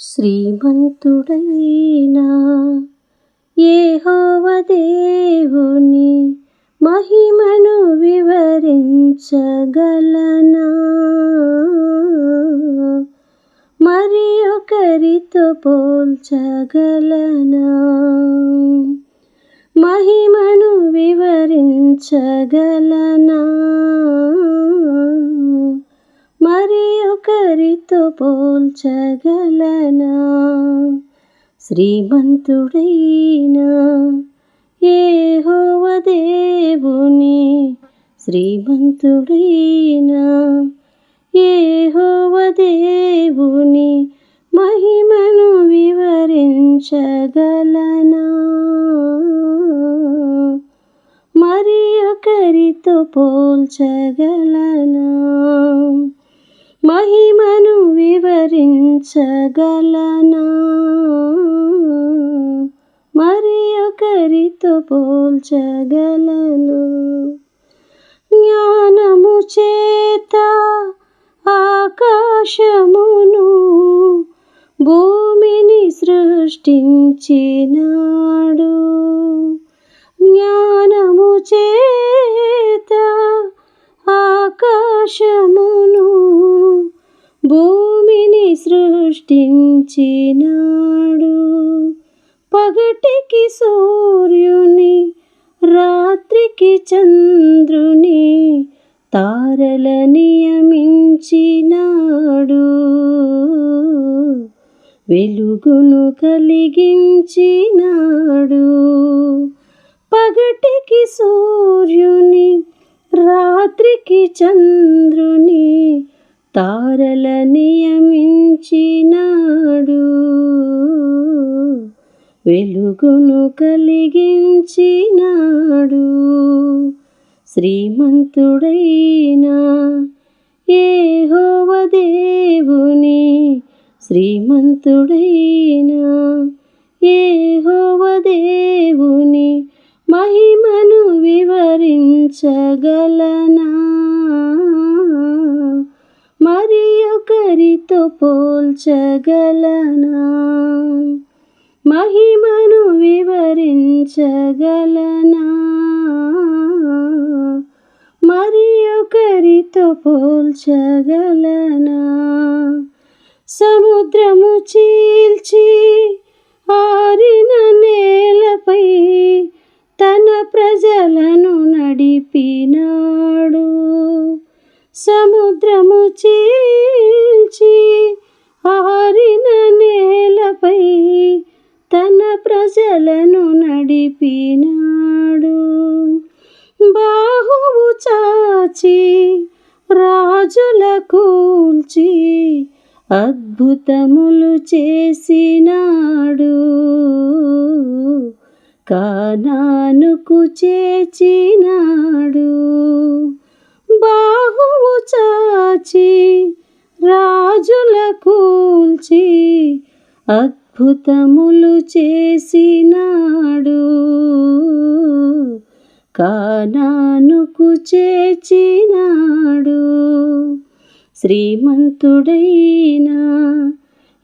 శ్రీమంతుడైనా ఏహోవ దేవుని మహిమను వివరించగలనా? మరి ఒకరితో పోల్చగలనా? మహిమను వివరించగలనా? ఒకరితో పోల్చగలనా? శ్రీమంతుడైనా ఏహోవ దేవుని శ్రీమంతుడైనా ఏహోవ దేవుని మహిమను వివరించగలనా? మరి ఒకరితో పోల్చగలనా? మహిమను వివరించగలనా? మరి ఒకరితో పోల్చగలను? జ్ఞానము చేత ఆకాశమును భూమిని సృష్టించినాడు. జ్ఞానము చేత ఆకాశమును భూమిని సృష్టించినాడు. పగటికి సూర్యుని రాత్రికి చంద్రుని తారల నియమించినాడు. వెలుగును కలిగించినాడు. పగటికి సూర్యుని రాత్రికి చంద్రుని తారల నియమించినాడు. వెలుగును కలిగించినాడు. శ్రీమంతుడైనా ఏహోవ దేవుని. శ్రీమంతుడైనా ఏహోవ దేవుని. మహిమను వివరించగలనా? ఒకరితో పోల్చగలనా? మహిమను వివరించగలనా? మరి ఒకరితో పోల్చగలనా? సముద్రము చీల్చి ప్రజలను నడిపినాడు. బాహువు చాచి రాజుల కూల్చి అద్భుతములు చేసినాడు. కానానుకు చేచినాడు. బాహువు చాచి రాజుల కూల్చి అద్భుతములు చేసినాడు. కానానుకు చేచినాడు శ్రీమంతుడైనా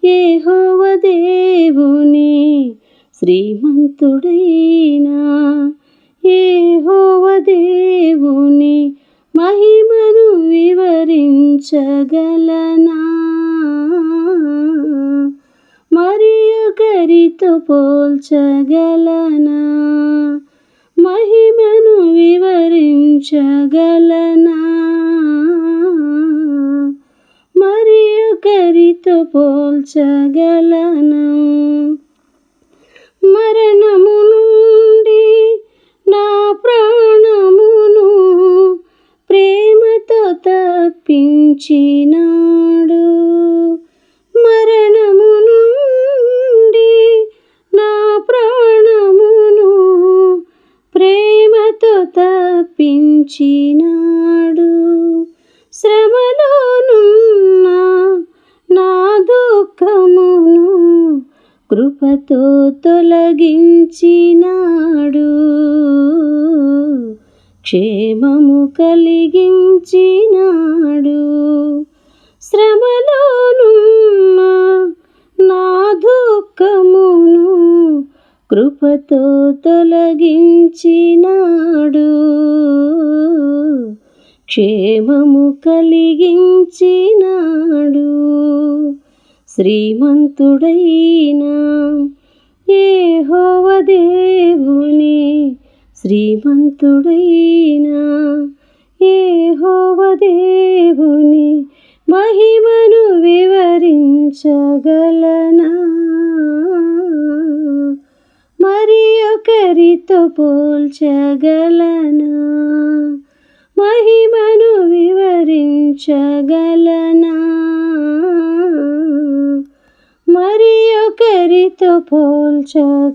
ఏహోవ దేవుని. శ్రీమంతుడైనా ఏహోవ దేవుని. మహిమను వివరించగలనా? నీతో పోల్చగలనా? మహిమను వివరించగలనా? మరి ఒకరితో పోల్చగలనా? మరణము నుండి నా ప్రాణమును ప్రేమతో తప్పించిన ఉంచినాడు శ్రమలోనున్న నా దుఃఖమును కృపతో తొలగించినాడు. క్షేమము కలిగించినాడు. శ్రమలోను కృపతో తొలగించినాడు. క్షేమము కలిగించినాడు. శ్రీమంతుడైనా ఏహోవ దేవుని శ్రీమంతుడైనా ఏహోవ దేవుని మహిమను వివరించగలనా? ఒకరితో పోల్చగలనా? మహిమను వివరించగలనా? మరి ఒకరితో పోల్చగలనా?